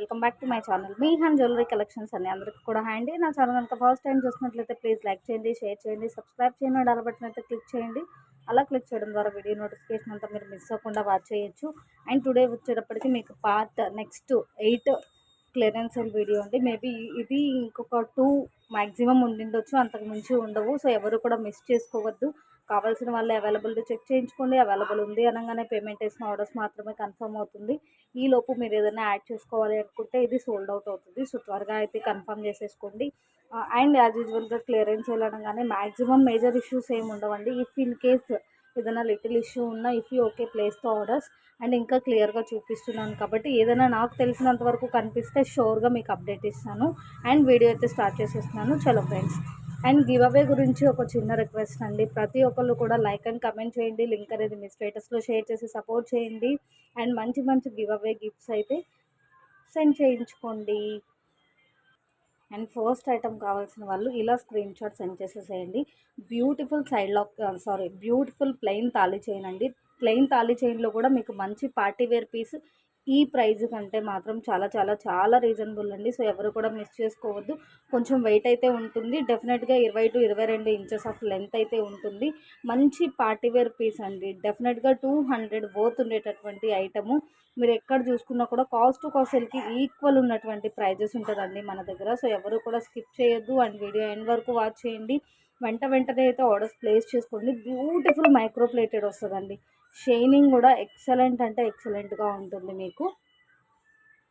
Welcome back to my channel. Me hand jewellery collections అన్ని అందరికీ కూడా హ్యాండీ నా ఛానల్ కనుక ఫస్ట్ టైం చూసినట్లయితే ప్లీజ్ లైక్ చేయండి షేర్ చేయండి సబ్స్క్రైబ్ చేయండి డల్ బటన్ అయితే క్లిక్ చేయండి. అలా క్లిక్ చేయడం ద్వారా వీడియో నోటిఫికేషన్ అంతా మీరు మిస్ అవ్వకుండా వాచ్ చేయొచ్చు. అండ్ టుడే వచ్చేటప్పటికి మీకు part next eight clearance video అండి. మేబీ ఇది ఇంకొక టూ మ్యాక్సిమం ఉండిండొచ్చు అంతకు మించి ఉండవు. సో ఎవరు కూడా మిస్ చేసుకోవద్దు. కావాల్సిన వాళ్ళు అవైలబిలిటీ చెక్ చేయించుకోండి. అవైలబుల్ ఉంది అనగానే పేమెంట్ వేసిన ఆర్డర్స్ మాత్రమే కన్ఫర్మ్ అవుతుంది. ఈ లోపు మీరు ఏదైనా యాడ్ చేసుకోవాలి అనుకుంటే ఇది సోల్డ్ అవుట్ అవుతుంది. సో త్వరగా అయితే కన్ఫర్మ్ చేసేసుకోండి. అండ్ యాజ్ యూజువల్గా క్లియరెన్స్ వెళ్ళడంగానే మ్యాక్సిమం మేజర్ ఇష్యూస్ ఏమి ఉండవండి. ఇఫ్ ఇన్ కేస్ ఏదైనా లిటిల్ ఇష్యూ ఉన్నా ఇఫ్ యూ ఓకే ప్లేస్తో ఆర్డర్స్ అండ్ ఇంకా క్లియర్గా చూపిస్తున్నాను కాబట్టి ఏదైనా నాకు తెలిసినంత వరకు కనిపిస్తే షోర్గా మీకు అప్డేట్ ఇస్తాను. అండ్ వీడియో అయితే స్టార్ట్ చేసేస్తున్నాను. చలో ఫ్రెండ్స్ అండ్ గివ్ అవే గురించి ఒక చిన్న రిక్వెస్ట్ అండి. ప్రతి ఒక్కళ్ళు కూడా లైక్ అండ్ కమెంట్ చేయండి. లింక్ అనేది మీ స్టేటస్లో షేర్ చేసి సపోర్ట్ చేయండి. అండ్ మంచి మంచి గివ్ అవే గిఫ్ట్స్ అయితే సెండ్ చేయించుకోండి. అండ్ ఫస్ట్ ఐటమ్ కావాల్సిన వాళ్ళు ఇలా స్క్రీన్ షాట్ సెండ్ చేసేసేయండి. Beautiful side lock sorry beautiful plain thali chain అండి. ప్లెయిన్ తాళీ చైన్లో కూడా మీకు మంచి పార్టీ వేర్ పీస్ ఈ ప్రైజ్ కంటే మాత్రం చాలా చాలా చాలా రీజనబుల్ అండి. సో ఎవరు కూడా మిస్ చేసుకోవద్దు. కొంచెం వెయిట్ అయితే ఉంటుంది. డెఫినెట్గా ఇరవై టు ఇరవై రెండు ఇంచెస్ ఆఫ్ లెంత్ అయితే ఉంటుంది. మంచి పార్టీవేర్ పీస్ అండి. డెఫినెట్గా టూ హండ్రెడ్ బోత్ ఉండేటటువంటి ఐటము మీరు ఎక్కడ చూసుకున్నా కూడా కాస్ట్ టు కాస్ట్కి ఈక్వల్ ఉన్నటువంటి ప్రైజెస్ ఉంటుందండి మన దగ్గర. సో ఎవరు కూడా స్కిప్ చేయొద్దు. అండ్ వీడియో ఎండ్ వరకు వాచ్ చేయండి. వెంట వెంటనే అయితే ఆర్డర్స్ ప్లేస్ చేసుకోండి. బ్యూటిఫుల్ మైక్రో ప్లేటెడ్ వస్తుందండి. షైనింగ్ కూడా ఎక్సలెంట్ అంటే ఎక్సలెంట్గా ఉంటుంది మీకు.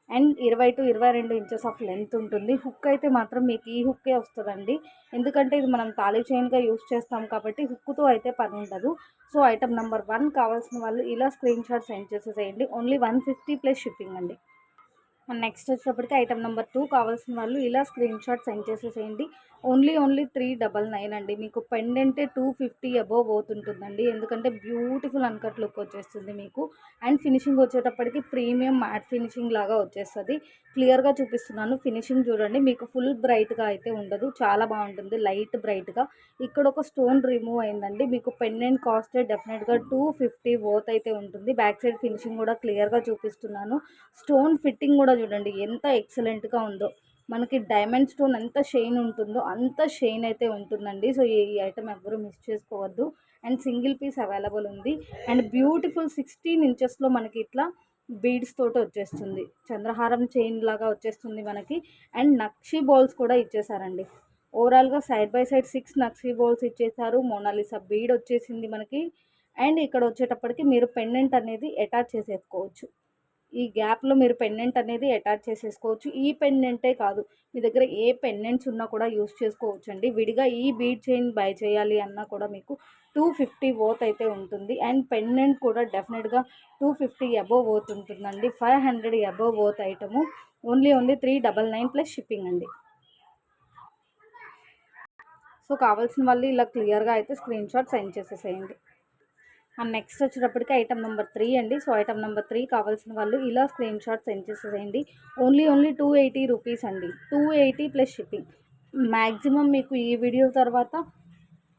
అండ్ ఇరవై టు ఇరవై రెండు ఇంచెస్ ఆఫ్ లెంత్ ఉంటుంది. హుక్ అయితే మాత్రం మీకు ఈ హుక్కే వస్తుందండి. ఎందుకంటే ఇది మనం తాళీ చైన్గా యూస్ చేస్తాం కాబట్టి హుక్తో అయితే పని ఉండదు. సో ఐటమ్ నెంబర్ వన్ కావాల్సిన వాళ్ళు ఇలా స్క్రీన్ షాట్ సెండ్ చేసేసేయండి. Only one fifty plus shipping అండి. నెక్స్ట్ వచ్చేటప్పటికి ఐటమ్ నెంబర్ టూ కావాల్సిన వాళ్ళు ఇలా స్క్రీన్ షాట్ సెండ్ చేసేసేయండి. Only only three double nine అండి. మీకు పెండెంటే టూ ఫిఫ్టీ అబోవ్ అవుతుంటుందండి ఎందుకంటే బ్యూటిఫుల్ అన్కట్ లుక్ వచ్చేస్తుంది మీకు. అండ్ ఫినిషింగ్ వచ్చేటప్పటికి ప్రీమియం మ్యాట్ ఫినిషింగ్ లాగా వచ్చేస్తుంది. క్లియర్గా చూపిస్తున్నాను. ఫినిషింగ్ చూడండి. మీకు ఫుల్ బ్రైట్గా అయితే ఉండదు. చాలా బాగుంటుంది. లైట్ బ్రైట్గా ఇక్కడ ఒక స్టోన్ రిమూవ్ అయిందండి. మీకు పెండెంట్ కాస్ట్ డెఫినెట్గా టూ ఫిఫ్టీ అయితే ఉంటుంది. బ్యాక్ సైడ్ ఫినిషింగ్ కూడా క్లియర్గా చూపిస్తున్నాను. స్టోన్ ఫిట్టింగ్ కూడా చూడండి ఎంత ఎక్సలెంట్గా ఉందో. మనకి డైమండ్ స్టోన్ ఎంత షైన్ ఉంటుందో అంత షైన్ అయితే ఉంటుందండి. సో ఈ ఐటమ్ ఎవ్వరూ మిస్ చేసుకోవద్దు. అండ్ సింగిల్ పీస్ అవైలబుల్ ఉంది. అండ్ బ్యూటిఫుల్ సిక్స్టీన్ ఇంచెస్లో మనకి ఇట్లా బీడ్స్ తోటి వచ్చేస్తుంది. చంద్రహారం చైన్ లాగా వచ్చేస్తుంది మనకి. అండ్ నక్షి బాల్స్ కూడా ఇచ్చేసారండి. ఓవరాల్గా సైడ్ బై సైడ్ సిక్స్ నక్షి బాల్స్ ఇచ్చేసారు. మోనాలిసా బీడ్ వచ్చేసింది మనకి. అండ్ ఇక్కడ వచ్చేటప్పటికి మీరు పెండెంట్ అనేది అటాచ్ చేసేసుకోవచ్చు. ఈ గ్యాప్లో మీరు పెండెంట్ అనేది అటాచ్ చేసేసుకోవచ్చు. ఈ పెండెంటే కాదు మీ దగ్గర ఏ పెండెంట్స్ ఉన్నా కూడా యూస్ చేసుకోవచ్చు అండి విడిగా ఈ బీడ్ చైన్ బై చేయాలి అన్నా కూడా మీకు టూ ఫిఫ్టీ ఓత్ అయితే ఉంటుంది. అండ్ పెండెంట్ కూడా డెఫినెట్గా టూ ఫిఫ్టీ అబోవ్ ఓత్ ఉంటుందండి. Five hundred above worth item only only three double nine plus shipping అండి. సో కావాల్సిన వాళ్ళు ఇలా క్లియర్గా అయితే స్క్రీన్ షాట్ సెండ్ చేసేసేయండి. అండ్ నెక్స్ట్ వచ్చేటప్పటికి ఐటమ్ నెంబర్ త్రీ అండి. సో ఐటమ్ నెంబర్ త్రీ కావాల్సిన వాళ్ళు ఇలా స్క్రీన్ షాట్ సెండ్ చేసేసేయండి. Only only two eighty rupees అండి. Two eighty plus shipping maximum మీకు ఈ వీడియో తర్వాత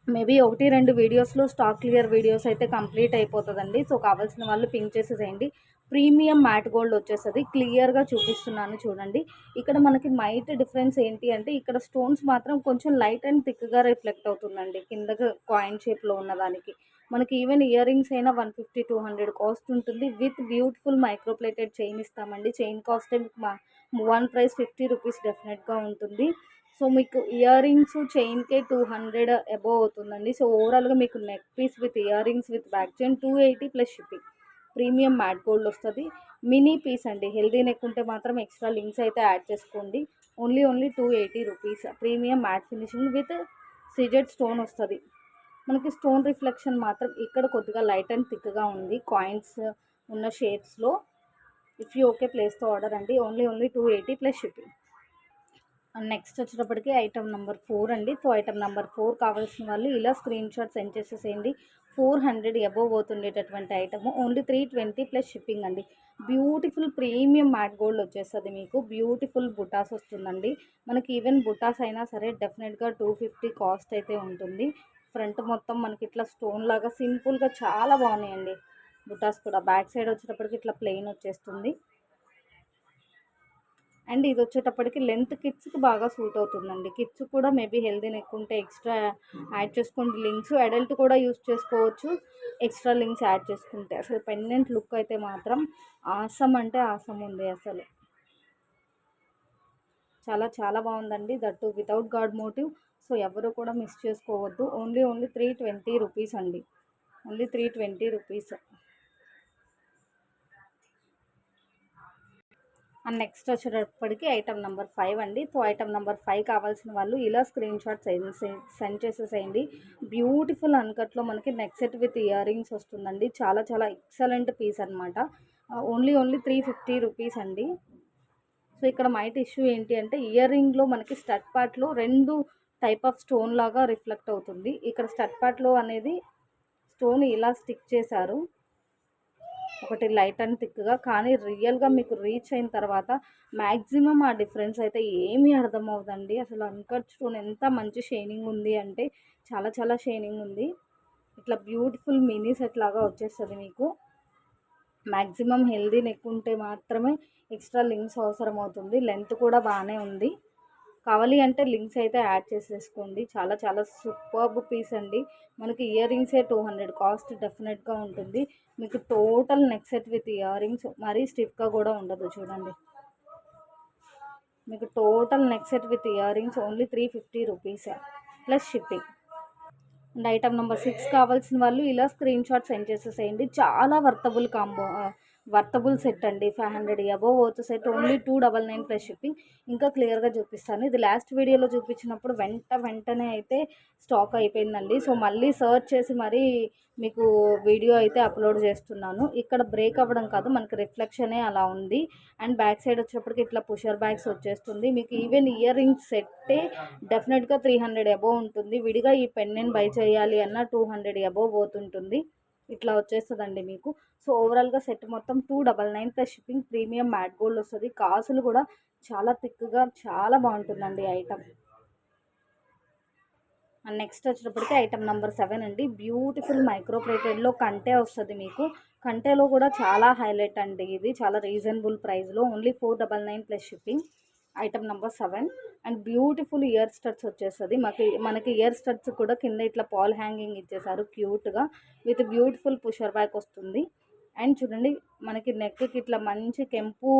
మేబీ ఒకటి రెండు వీడియోస్లో స్టాక్ క్లియర్ వీడియోస్ అయితే కంప్లీట్ అయిపోతుందండి. సో కావాల్సిన వాళ్ళు పింక్ చేసేసేయండి. ప్రీమియం మ్యాట్ గోల్డ్ వచ్చేస్తుంది. క్లియర్గా చూపిస్తున్నాను చూడండి. ఇక్కడ మనకి మైట్ డిఫరెన్స్ ఏంటి అంటే ఇక్కడ స్టోన్స్ మాత్రం కొంచెం లైట్ అండ్ థిక్గా రిఫ్లెక్ట్ అవుతుందండి. కిందకి కాయిన్ షేప్లో ఉన్నదానికి. మనకి ఈవెన్ ఇయర్ రింగ్స్ అయినా one fifty two hundred cost ఉంటుంది. With beautiful micro plated chain ఇస్తామండి. Chain cost one price fifty rupees డెఫినెట్గా ఉంటుంది. సో మీకు ఇయర్ రింగ్స్ చైన్కే టూ హండ్రెడ్ అబోవ్ అవుతుందండి. సో ఓవరాల్గా మీకు neck piece with ear rings with back chain two eighty plus shipping. Premium matte gold వస్తుంది. Mini piece అండి. హెల్దీ నెక్ ఉంటే మాత్రం ఎక్స్ట్రా లింక్స్ అయితే యాడ్ చేసుకోండి. Only only two eighty rupees premium matte finishing with CZ stone వస్తుంది. మనకి stone reflection మాత్రం ఇక్కడ కొద్దిగా లైట్ అండ్ థిక్గా ఉంది. కాయిన్స్ ఉన్న షేప్స్లో ఇఫ్ యూ ఓకే ప్లేస్తో ఆర్డర్ అండి. Only only two eighty plus shipping next వచ్చేటప్పటికి ఐటమ్ నెంబర్ ఫోర్ అండి. సో ఐటమ్ నెంబర్ ఫోర్ కావాల్సిన వాళ్ళు ఇలా స్క్రీన్ షాట్ సెండ్ చేసేసేయండి. Four hundred above అవుతుండేటటువంటి item only three twenty plus shipping అండి. బ్యూటిఫుల్ ప్రీమియం మ్యాట్ గోల్డ్ వచ్చేస్తుంది మీకు. బ్యూటిఫుల్ బుటాస్ వస్తుందండి. మనకి ఈవెన్ బుటాస్ అయినా సరే డెఫినెట్గా టూ ఫిఫ్టీ కాస్ట్ అయితే ఉంటుంది. ఫ్రంట్ మొత్తం మనకి ఇట్లా స్టోన్ లాగా సింపుల్గా చాలా బాగున్నాయండి. బుటాస్ కూడా బ్యాక్ సైడ్ వచ్చేటప్పటికి ఇట్లా ప్లెయిన్ వచ్చేస్తుంది. అండ్ ఇది వచ్చేటప్పటికి లెంత్ కిడ్స్కి బాగా సూట్ అవుతుందండి. కిడ్స్ కూడా మేబీ హెల్దీ నెక్ ఉంటే ఎక్స్ట్రా యాడ్ చేసుకోండి. లింక్స్ అడల్ట్ కూడా యూస్ చేసుకోవచ్చు. ఎక్స్ట్రా లింక్స్ యాడ్ చేసుకుంటే అసలు పెండెంట్ లుక్ అయితే మాత్రం ఆసం అంటే ఆసం ఉంది అసలు. చాలా చాలా బాగుందండి. That without god motive. So ఎవరు కూడా మిస్ చేసుకోవద్దు. Only only three twenty rupees అండి. Only three twenty rupees and next వచ్చేటప్పటికి ఐటమ్ నెంబర్ ఫైవ్ అండి. సో ఐటమ్ నెంబర్ ఫైవ్ కావాల్సిన వాళ్ళు ఇలా స్క్రీన్ షాట్ సెండ్ చేసేసేయండి. బ్యూటిఫుల్ అన్కట్లో మనకి neck set with ear rings వస్తుందండి. చాలా చాలా ఎక్సలెంట్ పీస్ అనమాట only only three fifty rupees అండి. సో ఇక్కడ మైట్ ఇష్యూ ఏంటి అంటే ఇయర్ రింగ్లో మనకి స్టడ్ పార్ట్లో రెండు టైప్ ఆఫ్ స్టోన్ లాగా రిఫ్లెక్ట్ అవుతుంది. ఇక్కడ స్టడ్ పార్ట్లో అనేది స్టోన్ ఇలా స్టిక్ చేశారు. ఒకటి లైట్ అండ్ థిక్గా కానీ రియల్గా మీకు రీచ్ అయిన తర్వాత మ్యాక్సిమం ఆ డిఫరెన్స్ అయితే ఏమీ అర్థమవుతుందండి అసలు అన్కట్ స్టోన్ ఎంత మంచి షైనింగ్ ఉంది అంటే చాలా చాలా షైనింగ్ ఉంది. ఇట్లా బ్యూటిఫుల్ మినీ సెట్ లాగా వచ్చేస్తుంది మీకు. మ్యాక్సిమం హెల్దీ నెక్ ఉంటే మాత్రమే ఎక్స్ట్రా లింక్స్ అవసరం అవుతుంది. లెంత్ కూడా బాగానే ఉంది. కావాలి అంటే లింక్స్ అయితే యాడ్ చేసేసుకోండి. చాలా చాలా సూపర్బ్ పీస్ అండి. మనకి ఇయర్ రింగ్సే టూ హండ్రెడ్ కాస్ట్ డెఫినెట్గా ఉంటుంది. మీకు total neck set with ear rings మరీ స్టిఫ్గా కూడా ఉండదు చూడండి. మీకు total neck set with ear rings only three fifty rupees plus shipping. And item number six కావాల్సిన వాళ్ళు ఇలా స్క్రీన్ షాట్ సెండ్ చేసేసేయండి. చాలా వర్తబుల్ కాంబో వర్తబుల్ సెట్ అండి ఫైవ్ హండ్రెడ్ అబోవ్ అవుతుంది set only two double nine plus shipping. ఇంకా క్లియర్గా చూపిస్తాను. ఇది లాస్ట్ వీడియోలో చూపించినప్పుడు వెంట వెంటనే అయితే స్టాక్ అయిపోయిందండి. సో మళ్ళీ సర్చ్ చేసి మరీ మీకు వీడియో అయితే అప్లోడ్ చేస్తున్నాను. ఇక్కడ బ్రేక్ అవ్వడం కాదు మనకి రిఫ్లెక్షనే అలా ఉంది. అండ్ బ్యాక్ సైడ్ వచ్చేటప్పటికి ఇట్లా పుషర్ బ్యాగ్స్ వచ్చేస్తుంది. మీకు ఈవెన్ ఇయర్ రింగ్ సెట్టే డెఫినెట్గా త్రీ హండ్రెడ్ అబోవ్ ఉంటుంది. విడిగా ఈ పెన్నెన్ బై చేయాలి అన్న టూ హండ్రెడ్ అబోవ్ పోతుంటుంది ఇట్లా వచ్చేస్తుందండి మీకు. సో ఓవరాల్గా సెట్ మొత్తం two double nine plus shipping premium matte gold వస్తుంది. కాసులు కూడా చాలా థిక్గా చాలా బాగుంటుందండి ఐటమ్. అండ్ నెక్స్ట్ వచ్చేటప్పటికి ఐటమ్ నెంబర్ సెవెన్ అండి. బ్యూటిఫుల్ మైక్రో ప్లేటెడ్లో కంటే వస్తుంది మీకు. కంటేలో కూడా చాలా హైలైట్ అండి ఇది. చాలా రీజనబుల్ ప్రైస్లో. Only four double nine plus shipping. Item number seven and beautiful ear studs వచ్చేస్తుంది. మాకు మనకి ఇయర్ స్టడ్స్ కూడా కింద ఇట్లా పాల్ హ్యాంగింగ్ ఇచ్చేసారు క్యూట్గా విత్ బ్యూటిఫుల్ పుషర్ బ్యాక్ వస్తుంది. అండ్ చూడండి మనకి నెక్కి ఇట్లా మంచి కెంపు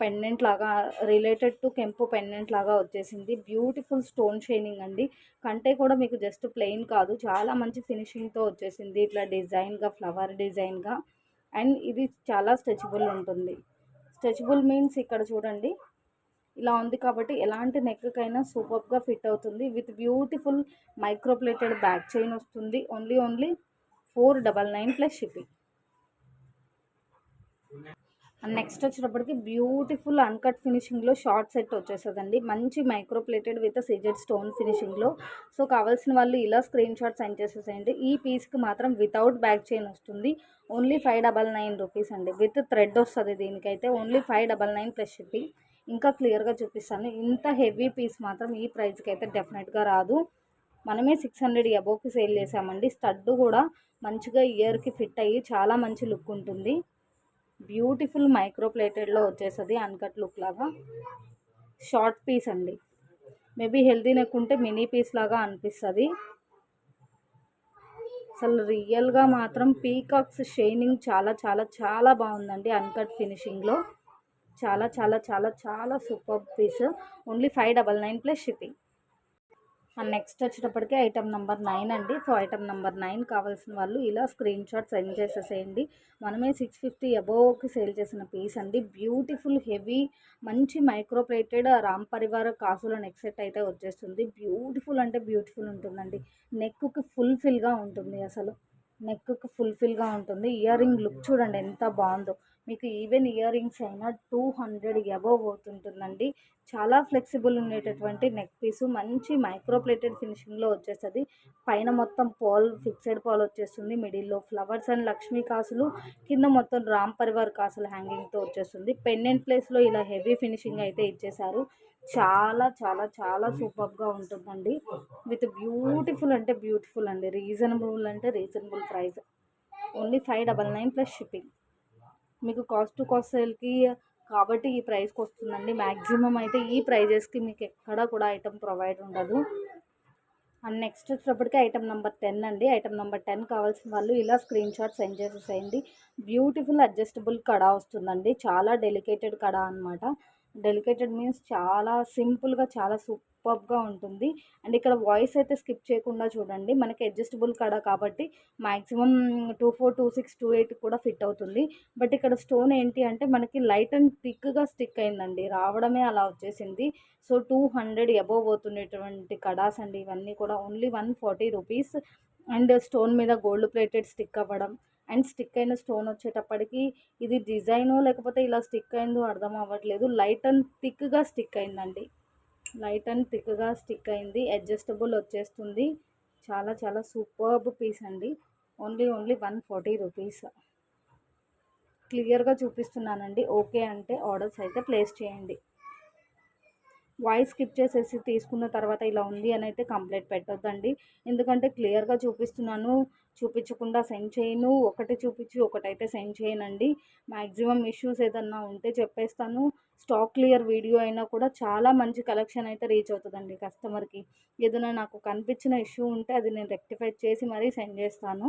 పెండెంట్ లాగా రిలేటెడ్ టు కెంపు పెండెంట్ లాగా వచ్చేసింది. బ్యూటిఫుల్ స్టోన్ షైనింగ్ అండి. కంటే కూడా మీకు జస్ట్ ప్లెయిన్ కాదు. చాలా మంచి ఫినిషింగ్తో వచ్చేసింది. ఇట్లా డిజైన్గా ఫ్లవర్ డిజైన్గా అండ్ ఇది చాలా స్ట్రెచబుల్ ఉంటుంది. స్ట్రెచబుల్ మీన్స్ ఇక్కడ చూడండి ఇలా ఉంది కాబట్టి ఎలాంటి నెక్కకైనా సూపర్గా ఫిట్ అవుతుంది. With beautiful micro plated back chain వస్తుంది. Only only four double nine plus shipping. And next వచ్చేటప్పటికి బ్యూటిఫుల్ అన్కట్ ఫినిషింగ్లో షార్ట్ సెట్ వచ్చేస్తుందండి. మంచి micro plated with CZ stone ఫినిషింగ్లో so కావాల్సిన వాళ్ళు ఇలా స్క్రీన్ షాట్ సెండ్ చేసేసేయండి. ఈ పీస్కి మాత్రం వితౌట్ బ్యాక్ చైన్ వస్తుంది. Only five double nine rupees అండి. విత్ థ్రెడ్ వస్తుంది దీనికైతే. Only five double nine plus shipping. ఇంకా క్లియర్గా చూపిస్తాను. ఇంత హెవీ పీస్ మాత్రం ఈ ప్రైస్కి అయితే డెఫినెట్గా రాదు. మనమే సిక్స్ హండ్రెడ్ అబోవ్కి సేల్ చేసామండి. స్టడ్ కూడా మంచిగా ఇయర్కి ఫిట్ అయ్యి చాలా మంచి లుక్ ఉంటుంది. బ్యూటిఫుల్ మైక్రో ప్లేటెడ్లో వచ్చేస్తుంది అన్కట్ లుక్ లాగా. షార్ట్ పీస్ అండి. మేబీ హెల్దీ నెక్ ఉంటే మినీ పీస్ లాగా అనిపిస్తుంది. అసలు రియల్గా మాత్రం పీకాక్స్ షైనింగ్ చాలా చాలా చాలా బాగుందండి అన్కట్ ఫినిషింగ్లో. చాలా చాలా చాలా చాలా super piece only five double nine plus shipping and next వచ్చేటప్పటికి ఐటమ్ నెంబర్ నైన్ అండి. సో ఐటమ్ నెంబర్ నైన్ కావాల్సిన వాళ్ళు ఇలా స్క్రీన్ షాట్ సెండ్ చేసేసేయండి. మనమే సిక్స్ ఫిఫ్టీ అబోవ్కి సేల్ చేసిన పీస్ అండి. బ్యూటిఫుల్ హెవీ మంచి మైక్రోప్లేటెడ్ రామ్ పరివార కాసుల నెక్ సెట్ అయితే వచ్చేస్తుంది. బ్యూటిఫుల్ అంటే బ్యూటిఫుల్ ఉంటుందండి. నెక్కి ఫుల్ఫిల్గా ఉంటుంది అసలు. నెక్కి ఫుల్ఫిల్గా ఉంటుంది. ఇయర్ రింగ్ లుక్ చూడండి ఎంత బాగుందో. మీకు ఈవెన్ ఇయర్ రింగ్స్ అయినా టూ హండ్రెడ్ అబోవ్ అవుతుంటుందండి చాలా ఫ్లెక్సిబుల్ ఉండేటటువంటి నెక్ పీసు మంచి మైక్రోప్లేటెడ్ ఫినిషింగ్లో వచ్చేస్తుంది. పైన మొత్తం పాల్ ఫిక్సెడ్ పాల్ వచ్చేస్తుంది. మిడిల్లో ఫ్లవర్స్ అండ్ లక్ష్మీ కాసులు కింద మొత్తం రామ్ పరివార్ కాసులు హ్యాంగింగ్తో వచ్చేస్తుంది. పెండెంట్ ప్లేస్లో ఇలా హెవీ ఫినిషింగ్ అయితే ఇచ్చేశారు. చాలా చాలా చాలా సూపర్గా ఉంటుందండి. విత్ బ్యూటిఫుల్ అంటే బ్యూటిఫుల్ అండి. రీజనబుల్ అంటే reasonable price only five double nine plus shipping మీకు కాస్ట్ టు కాస్ట్ సేల్కి కాబట్టి ఈ ప్రైస్కి వస్తుందండి. మ్యాక్సిమం అయితే ఈ ప్రైజెస్కి మీకు ఎక్కడా కూడా ఐటమ్ ప్రొవైడ్ ఉండదు. అండ్ నెక్స్ట్ వచ్చేటప్పటికి ఐటమ్ నెంబర్ టెన్ అండి. ఐటమ్ నెంబర్ టెన్ కావాల్సిన వాళ్ళు ఇలా స్క్రీన్ షాట్ సెండ్ చేసేసేయండి. బ్యూటిఫుల్ అడ్జస్టబుల్ కడా వస్తుందండి. చాలా డెలికేటెడ్ కడా అనమాట డెలికేటెడ్ మీన్స్ చాలా సింపుల్గా చాలా సూపర్గా ఉంటుంది. అండ్ ఇక్కడ వాయిస్ అయితే స్కిప్ చేయకుండా చూడండి. మనకి అడ్జస్టబుల్ కడ కాబట్టి maximum two four two six two eight కూడా ఫిట్ అవుతుంది. బట్ ఇక్కడ స్టోన్ ఏంటి అంటే మనకి లైట్ అండ్ థిక్గా స్టిక్ అయిందండి. రావడమే అలా వచ్చేసింది. సో టూ హండ్రెడ్ అబోవ్ అవుతున్నటువంటి కడాస్ అండి. ఇవన్నీ కూడా only one forty rupees. And stone మీద గోల్డ్ ప్లేటెడ్ స్టిక్ అవ్వడం. అండ్ స్టిక్ అయిన స్టోన్ వచ్చేటప్పటికి ఇది డిజైను లేకపోతే ఇలా స్టిక్ అయిందో అర్థం అవ్వట్లేదు. లైట్ అండ్ థిక్గా స్టిక్ అయిందండి. లైట్ అండ్ థిక్గా స్టిక్ అయింది. అడ్జస్టబుల్ వచ్చేస్తుంది. చాలా చాలా సూపర్బ్ పీస్ అండి. Only only one forty rupees. క్లియర్గా చూపిస్తున్నానండి. ఓకే అంటే ఆర్డర్స్ అయితే ప్లేస్ చేయండి. వాయిస్ స్కిప్ చేసేసి తీసుకున్న తర్వాత ఇలా ఉంది అని అయితే కంప్లైంట్ పెట్టొద్దండి. ఎందుకంటే క్లియర్గా చూపిస్తున్నాను. చూపించకుండా సెండ్ చేయను. ఒకటి చూపించి ఒకటైతే సెండ్ చేయనండి. మ్యాక్సిమం ఇష్యూస్ ఏదన్నా ఉంటే చెప్పేస్తాను. స్టాక్ క్లియర్ వీడియో అయినా కూడా చాలా మంచి కలెక్షన్ అయితే రీచ్ అవుతుందండి కస్టమర్కి. ఏదైనా నాకు కనిపించిన ఇష్యూ ఉంటే అది నేను రెక్టిఫై చేసి మరీ సెండ్ చేస్తాను.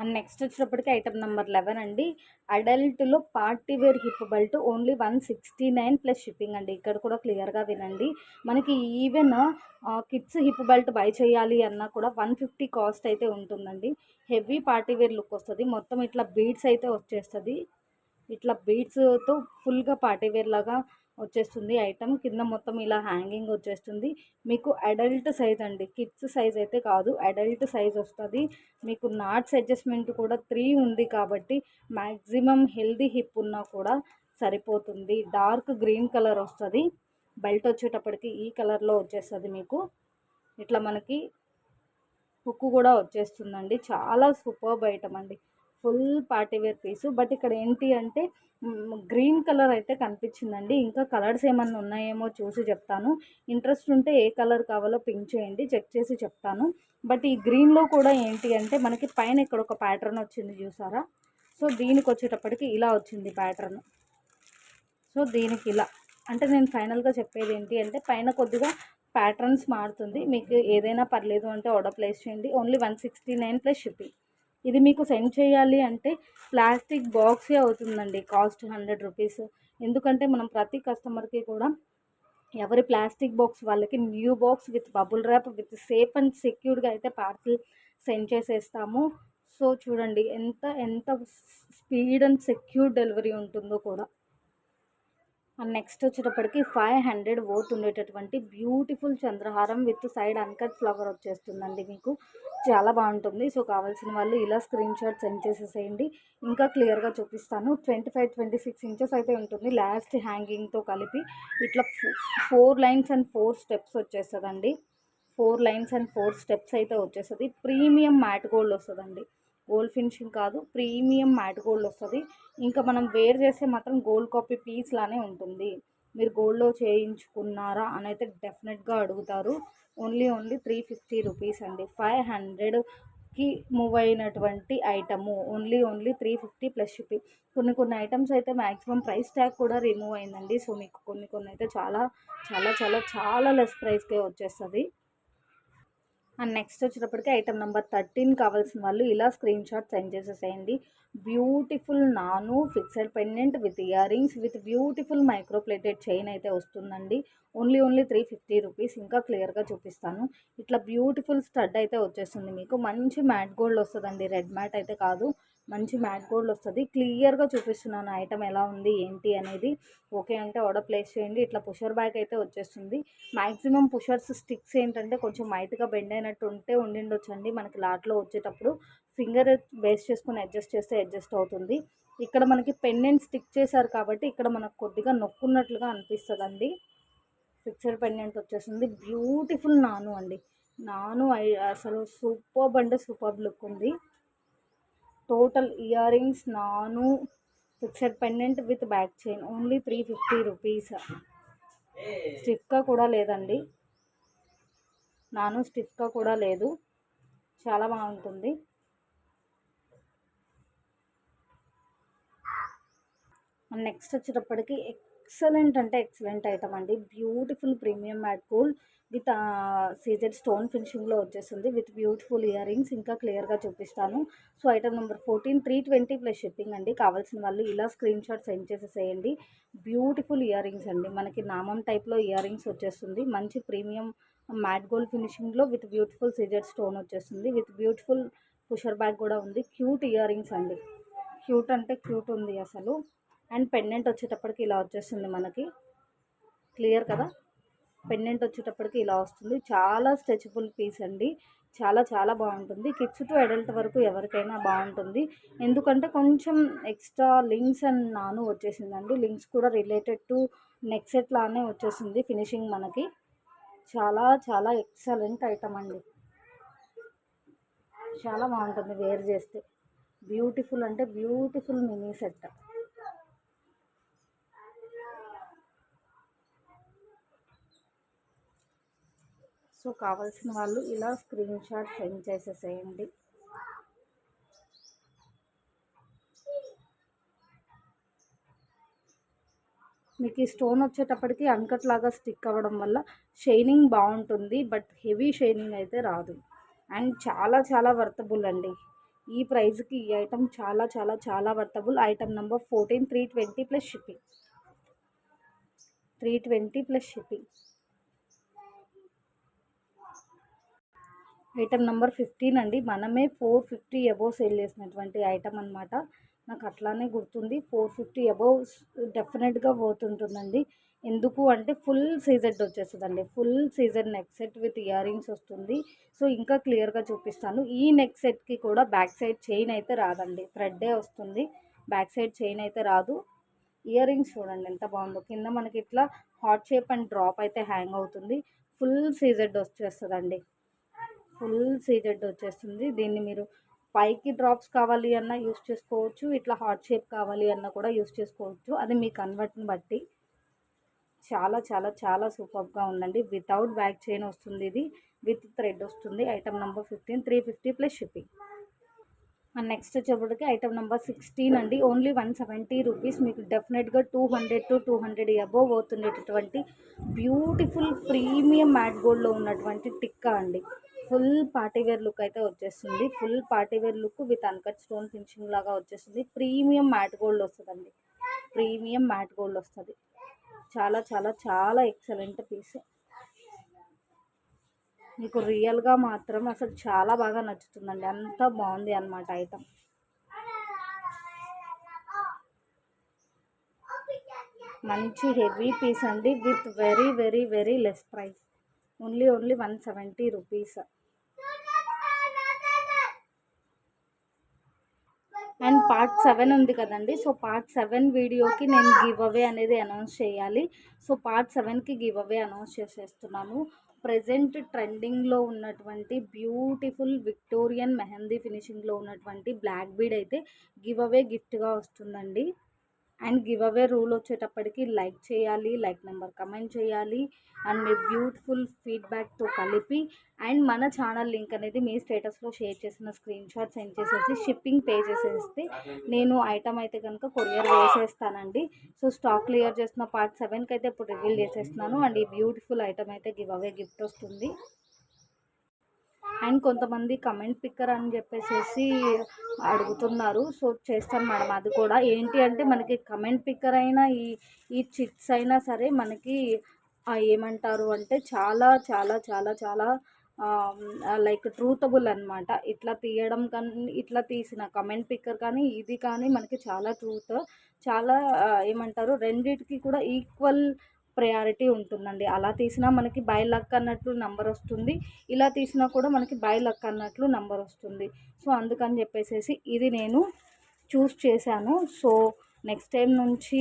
అండ్ నెక్స్ట్ వచ్చినప్పటికీ ఐటమ్ నెంబర్ లెవెన్ అండి. అడల్ట్లో party wear hip belt only one sixty nine plus shipping అండి. ఇక్కడ కూడా క్లియర్గా వినండి. మనకి even kids hip belt buy చేయాలి అన్నా కూడా వన్ ఫిఫ్టీ కాస్ట్ అయితే ఉంటుందండి. హెవీ పార్టీ వేర్ లుక్ వస్తుంది. మొత్తం ఇట్లా బీడ్స్ అయితే వచ్చేస్తుంది. ఇట్లా బీడ్స్తో ఫుల్గా పార్టీ వేర్ లాగా వచ్చేస్తుంది. ఐటమ్ కింద మొత్తం ఇలా హ్యాంగింగ్ వచ్చేస్తుంది. మీకు అడల్ట్ సైజ్ అండి. కిడ్స్ సైజ్ అయితే కాదు. అడల్ట్ సైజ్ వస్తుంది. మీకు నాట్స్ అడ్జస్ట్మెంట్ కూడా త్రీ ఉంది కాబట్టి మ్యాక్సిమం హెల్దీ హిప్ ఉన్నా కూడా సరిపోతుంది. డార్క్ గ్రీన్ కలర్ వస్తుంది. బెల్ట్ వచ్చేటప్పటికి ఈ కలర్లో వచ్చేస్తుంది మీకు. ఇట్లా మనకి హుక్ కూడా వచ్చేస్తుందండి. చాలా సూపర్బ్ ఐటమ్ అండి. Full party wear piece. But ఇక్కడ ఏంటి అంటే గ్రీన్ కలర్ అయితే కనిపించిందండి. ఇంకా కలర్స్ ఏమన్నా ఉన్నాయేమో చూసి చెప్తాను. ఇంట్రెస్ట్ ఉంటే ఏ కలర్ కావాలో పింక్ చేయండి చెక్ చేసి చెప్తాను. బట్ ఈ గ్రీన్లో కూడా ఏంటి అంటే మనకి పైన ఇక్కడ ఒక ప్యాటర్న్ వచ్చింది చూసారా? సో దీనికి వచ్చేటప్పటికి ఇలా వచ్చింది ప్యాటర్న్. సో దీనికి ఇలా. అంటే నేను ఫైనల్గా చెప్పేది ఏంటి అంటే పైన కొద్దిగా ప్యాటర్న్స్ మారుతుంది. మీకు ఏదైనా పర్లేదు అంటే ఆర్డర్ ప్లేస్ చేయండి. Only one sixty nine plus shipping. ఇది మీకు సెండ్ చేయాలి అంటే ప్లాస్టిక్ బాక్సే అవుతుందండి. కాస్ట్ హండ్రెడ్ రూపీస్ ఎందుకంటే మనం ప్రతి కస్టమర్కి కూడా ఎవరి ప్లాస్టిక్ బాక్స్ వాళ్ళకి new box with bubble wrap with safe and సెక్యూర్డ్గా అయితే పార్సిల్ సెండ్ చేసేస్తాము. సో చూడండి ఎంత ఎంత స్పీడ్ అండ్ సెక్యూర్ డెలివరీ ఉంటుందో కూడా. అండ్ నెక్స్ట్ వచ్చేటప్పటికి ఫైవ్ హండ్రెడ్ ఓత్ ఉండేటటువంటి బ్యూటిఫుల్ చంద్రహారం విత్ సైడ్ అన్కట్ ఫ్లవర్ వచ్చేస్తుందండి మీకు. చాలా బాగుంటుంది. సో కావాల్సిన వాళ్ళు ఇలా స్క్రీన్ షాట్ సెండ్ చేసేసేయండి. ఇంకా క్లియర్గా చూపిస్తాను. Twenty five twenty six inches అయితే ఉంటుంది. లాస్ట్ హ్యాంగింగ్తో కలిపి ఇట్లా four lines and four steps వచ్చేస్తుందండి. Four lines and four steps అయితే వచ్చేస్తుంది. ప్రీమియం మ్యాట్ గోల్డ్ వస్తుందండి. గోల్డ్ ఫినిషింగ్ కాదు ప్రీమియం మ్యాట్ గోల్డ్ వస్తుంది. ఇంకా మనం వేర్ చేస్తే మాత్రం గోల్డ్ కాపీ పీస్ లానే ఉంటుంది. మీరు గోల్డ్లో చేయించుకున్నారా అని అయితే డెఫినెట్గా అడుగుతారు. Only only three fifty rupees అండి. ఫైవ్ హండ్రెడ్కి మూవ్ అయినటువంటి item only only three fifty plus shipping కొన్ని కొన్ని ఐటమ్స్ అయితే మ్యాక్సిమం ప్రైస్ ట్యాగ్ కూడా రిమూవ్ అయిందండి. సో మీకు కొన్ని కొన్ని అయితే చాలా చాలా చాలా చాలా లెస్ ప్రైస్కే వచ్చేస్తుంది. అండ్ నెక్స్ట్ వచ్చేటప్పటికి ఐటమ్ నెంబర్ థర్టీన్ కావాల్సిన వాళ్ళు ఇలా స్క్రీన్ షాట్ సెండ్ చేసేసేయండి. బ్యూటిఫుల్ నాను fixed pendant with earrings with beautiful micro plated chain అయితే వస్తుందండి. Only only three fifty rupees ఇంకా క్లియర్గా చూపిస్తాను. ఇట్లా బ్యూటిఫుల్ స్టడ్ అయితే వచ్చేస్తుంది మీకు. మంచి మ్యాట్ గోల్డ్ వస్తుందండి. రెడ్ మ్యాట్ అయితే కాదు. మంచి మ్యాట్ గోల్డ్ వస్తుంది. క్లియర్గా చూపిస్తున్నాను ఐటమ్ ఎలా ఉంది ఏంటి అనేది. ఓకే అంటే ఆర్డర్ ప్లేస్ చేయండి. ఇట్లా పుషర్ బ్యాగ్ అయితే వచ్చేస్తుంది. మ్యాక్సిమం పుషర్స్ స్టిక్స్ ఏంటంటే కొంచెం మైట్గా బెండ్ అయినట్టు ఉంటే ఉండిండొచ్చు అండి మనకి లాట్లో వచ్చేటప్పుడు. ఫింగర్ బేస్ చేసుకుని అడ్జస్ట్ చేస్తే అడ్జస్ట్ అవుతుంది. ఇక్కడ మనకి పెండెంట్ స్టిక్ చేశారు కాబట్టి ఇక్కడ మనకు కొద్దిగా నొక్కున్నట్లుగా అనిపిస్తుంది ఫిక్సర్ పెండెంట్ వచ్చేసింది బ్యూటిఫుల్ నాను అండి. నాను అసలు సూపర్బ్ అంటే సూపర్బ్ లుక్ ఉంది. టోటల్ ఇయర్ రింగ్స్ నాను fixed pendant with back chain only three fifty rupees స్టిఫ్గా కూడా లేదండి. నాను స్టిఫ్గా కూడా లేదు. చాలా బాగుంటుంది. నెక్స్ట్ వచ్చేటప్పటికి ఎక్సలెంట్ అంటే ఎక్సలెంట్ ఐటమ్ అండి. Beautiful premium matte gold with CZ stone ఫినిషింగ్లో వచ్చేస్తుంది విత్ బ్యూటిఫుల్ ఇయర్ రింగ్స్ ఇంకా క్లియర్గా చూపిస్తాను. So item number fourteen three twenty plus shipping అండి. కావాల్సిన వాళ్ళు ఇలా స్క్రీన్ షాట్ సెండ్ చేసేసేయండి. బ్యూటిఫుల్ ఇయర్ రింగ్స్ అండి. మనకి నామం టైప్లో ఇయర్ రింగ్స్ వచ్చేస్తుంది. మంచి ప్రీమియం మ్యాట్ గోల్డ్ ఫినిషింగ్లో విత్ బ్యూటిఫుల్ సీజెడ్ స్టోన్ వచ్చేస్తుంది. విత్ బ్యూటిఫుల్ పుషర్ బ్యాగ్ కూడా ఉంది. క్యూట్ ఇయర్ రింగ్స్ అండి. క్యూట్ అంటే క్యూట్ ఉంది అసలు. అండ్ పెండెంట్ వచ్చేటప్పటికి ఇలా వచ్చేస్తుంది మనకి. క్లియర్ కదా? పెండెంట్ వచ్చేటప్పటికి ఇలా వస్తుంది. చాలా స్ట్రెచబుల్ పీస్ అండి. చాలా చాలా బాగుంటుంది. కిడ్స్ టు అడల్ట్ వరకు ఎవరికైనా బాగుంటుంది. ఎందుకంటే కొంచెం ఎక్స్ట్రా లింక్స్ అండ్ నాను వచ్చేసిందండి. లింక్స్ కూడా రిలేటెడ్ టు నెక్ సెట్ లానే వచ్చేసింది ఫినిషింగ్ మనకి. చాలా చాలా ఎక్సలెంట్ ఐటమ్ అండి. చాలా బాగుంటుంది వేర్ చేస్తే. బ్యూటిఫుల్ అంటే బ్యూటిఫుల్ మినీ సెట్. సో కావాల్సిన వాళ్ళు ఇలా స్క్రీన్ షాట్ సెండ్ చేసేసేయండి. మీకు ఈ స్టోన్ వచ్చేటప్పటికి అన్కట్ లాగా స్టిక్ అవ్వడం వల్ల షైనింగ్ బాగుంటుంది బట్ హెవీ షైనింగ్ అయితే రాదు. అండ్ చాలా చాలా వర్తబుల్ అండి. ఈ ప్రైస్కి ఈ ఐటమ్ చాలా చాలా చాలా worthable. Item number fourteen three twenty plus shipping three twenty plus shipping item number fifteen అండి. మనమే ఫోర్ ఫిఫ్టీ అబోవ్ సేల్ చేసినటువంటి ఐటమ్ అనమాట నాకు అట్లానే గుర్తుంది. ఫోర్ ఫిఫ్టీ అబోవ్ డెఫినెట్గా పోతుంటుందండి. ఎందుకు అంటే ఫుల్ సీజెడ్ వచ్చేస్తుందండి. Full CZ neck set with earrings వస్తుంది. సో ఇంకా క్లియర్గా చూపిస్తాను. ఈ నెక్ సెట్కి కూడా బ్యాక్ సైడ్ చైన్ అయితే రాదండి. థ్రెడ్డే వస్తుంది. బ్యాక్ సైడ్ చైన్ అయితే రాదు. ఇయర్ రింగ్స్ చూడండి ఎంత బాగుందో. కింద మనకి ఇట్లా హాట్ షేప్ అండ్ డ్రాప్ అయితే హ్యాంగ్ అవుతుంది. ఫుల్ సీజెడ్ వచ్చేస్తుందండి. ఫుల్ సీజెడ్ వచ్చేస్తుంది. దీన్ని మీరు పైకి డ్రాప్స్ కావాలి అన్నా యూస్ చేసుకోవచ్చు ఇట్లా హాట్ షేప్ కావాలి అన్నా కూడా యూస్ చేసుకోవచ్చు. అది మీ కన్వర్ట్ని బట్టి చాలా చాలా చాలా సూపర్గా ఉందండి. వితౌట్ బ్యాక్ చైన్ వస్తుంది ఇది. విత్ థ్రెడ్ వస్తుంది. Item number fifteen three fifty plus shipping. And next వచ్చేప్పటికి ఐటమ్ నెంబర్ సిక్స్టీన్ అండి. Only one seventy rupees. మీకు డెఫినెట్గా two hundred to two hundred above అవుతుండేటటువంటి beautiful premium matte గోల్డ్లో ఉన్నటువంటి టిక్కా అండి. ఫుల్ పార్టీవేర్ లుక్ అయితే వచ్చేస్తుంది. Full party wear look with uncut stone finishing లాగా వచ్చేస్తుంది. ప్రీమియం మ్యాట్ గోల్డ్ వస్తుందండి. ప్రీమియం మ్యాట్ గోల్డ్ వస్తుంది. చాలా చాలా చాలా ఎక్సలెంట్ పీస్ మీకు రియల్గా మాత్రం అసలు చాలా బాగా నచ్చుతుందండి. అంత బాగుంది అనమాట ఐటమ్ మంచి హెవీ పీస్ అండి. With very very very less price only only one seventy rupees and part seven ఉంది కదండి. సో పార్ట్ సెవెన్ వీడియోకి నేను గివ్ అవే అనేది అనౌన్స్ చేయాలి. సో పార్ట్ సెవెన్కి గివ్ అవే అనౌన్స్ చేసేస్తున్నాను ప్రజెంట్ ట్రెండింగ్లో ఉన్నటువంటి బ్యూటిఫుల్ విక్టోరియన్ మెహందీ ఫినిషింగ్లో ఉన్నటువంటి బ్లాక్ బీడ్ అయితే గివ్ అవే గిఫ్ట్గా వస్తుందండి. అండ్ గివ్ అవే రూల్ వచ్చేటప్పటికి లైక్ చేయాలి లైక్ నెంబర్ కమెంట్ చేయాలి అండ్ మీ బ్యూటిఫుల్ ఫీడ్బ్యాక్తో కలిపి అండ్ మన ఛానల్ లింక్ అనేది మీ స్టేటస్లో షేర్ చేసిన స్క్రీన్ షాట్ సెండ్ చేసేసి షిప్పింగ్ పే చేసేస్తే నేను ఐటమ్ అయితే కనుక కొరియర్ వేసేస్తానండి. సో స్టాక్ క్లియర్ చేసిన పార్ట్ సెవెన్కి అయితే ఇప్పుడు రివీల్ చేసేస్తున్నాను అండ్ ఈ బ్యూటిఫుల్ ఐటమ్ అయితే గివ్ అవే గిఫ్ట్ వస్తుంది. అండ్ కొంతమంది కమెంట్ పిక్కర్ అని చెప్పేసి అడుగుతున్నారు. సో చేస్తాను మేడం అది కూడా. ఏంటి అంటే మనకి కమెంట్ పిక్కర్ అయినా ఈ ఈ చిట్స్ అయినా సరే మనకి ఏమంటారు అంటే చాలా చాలా చాలా చాలా లైక్ ట్రూతబుల్ అనమాట ఇట్లా తీయడం కానీ ఇట్లా తీసిన కమెంట్ పిక్కర్ కానీ ఇది కానీ మనకి చాలా ట్రూత్. చాలా ఏమంటారు రెండిటికి కూడా ఈక్వల్ ప్రయారిటీ ఉంటుందండి. అలా తీసినా మనకి బై లక్ అన్నట్లు నెంబర్ వస్తుంది. ఇలా తీసినా కూడా మనకి బై లక్ అన్నట్లు నెంబర్ వస్తుంది. సో అందుకని చెప్పేసి ఇది నేను చూస్ చేశాను. సో నెక్స్ట్ టైం నుంచి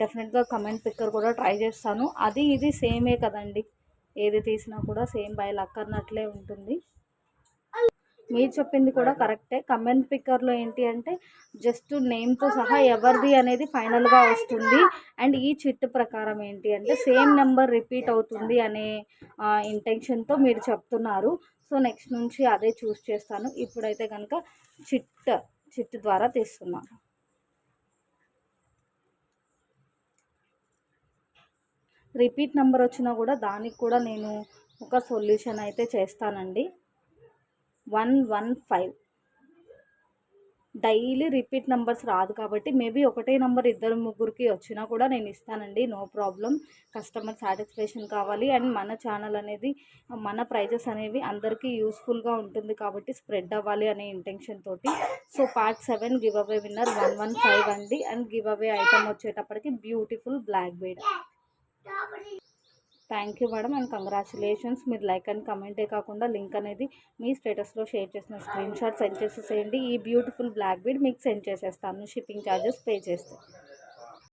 డెఫినెట్గా కమెంట్ పిక్కర్ కూడా ట్రై చేస్తాను. అది ఇది సేమే కదండి. ఏది తీసినా కూడా సేమ్ బై లక్ అన్నట్లే ఉంటుంది. మీరు చెప్పింది కూడా కరెక్టే. కమెంట్ పిక్కర్లో ఏంటి అంటే జస్ట్ నేమ్తో సహా ఎవరిది అనేది ఫైనల్గా వస్తుంది. అండ్ ఈ చిట్ ప్రకారం ఏంటి అంటే సేమ్ నెంబర్ రిపీట్ అవుతుంది అనే ఇంటెన్షన్తో మీరు చెప్తున్నారు. సో నెక్స్ట్ నుంచి అదే చూస్ చేస్తాను. ఇప్పుడైతే కనుక చిట్ చిట్ ద్వారా తీస్తున్నాను. రిపీట్ నెంబర్ వచ్చినా కూడా దానికి కూడా నేను ఒక సొల్యూషన్ అయితే చేస్తానండి. One one five. Daily repeat numbers రాదు కాబట్టి మేబీ ఒకటే నెంబర్ ఇద్దరు ముగ్గురికి వచ్చినా కూడా నేను ఇస్తానండి నో ప్రాబ్లం. కస్టమర్ సాటిస్ఫాక్షన్ కావాలి అండ్ మన ఛానల్ అనేది మన ప్రైజెస్ అనేవి అందరికీ యూస్ఫుల్గా ఉంటుంది కాబట్టి స్ప్రెడ్ అవ్వాలి అనే ఇంటెన్షన్ తోటి. So part seven give away winner one one five అండి. అండ్ గివ్ అవే ఐటమ్ వచ్చేటప్పటికి beautiful black bead. Thank you madam and congratulations మీరు లైక్ అండ్ కమెంటే కాకుండా లింక్ అనేది మీ స్టేటస్లో షేర్ చేసిన స్క్రీన్ షాట్ సెండ్ చేసేసేయండి. ఈ బ్యూటిఫుల్ బ్లాక్ బీడ్ మీకు సెండ్ చేసేస్తాను. షిప్పింగ్ ఛార్జెస్ పే చేస్తే.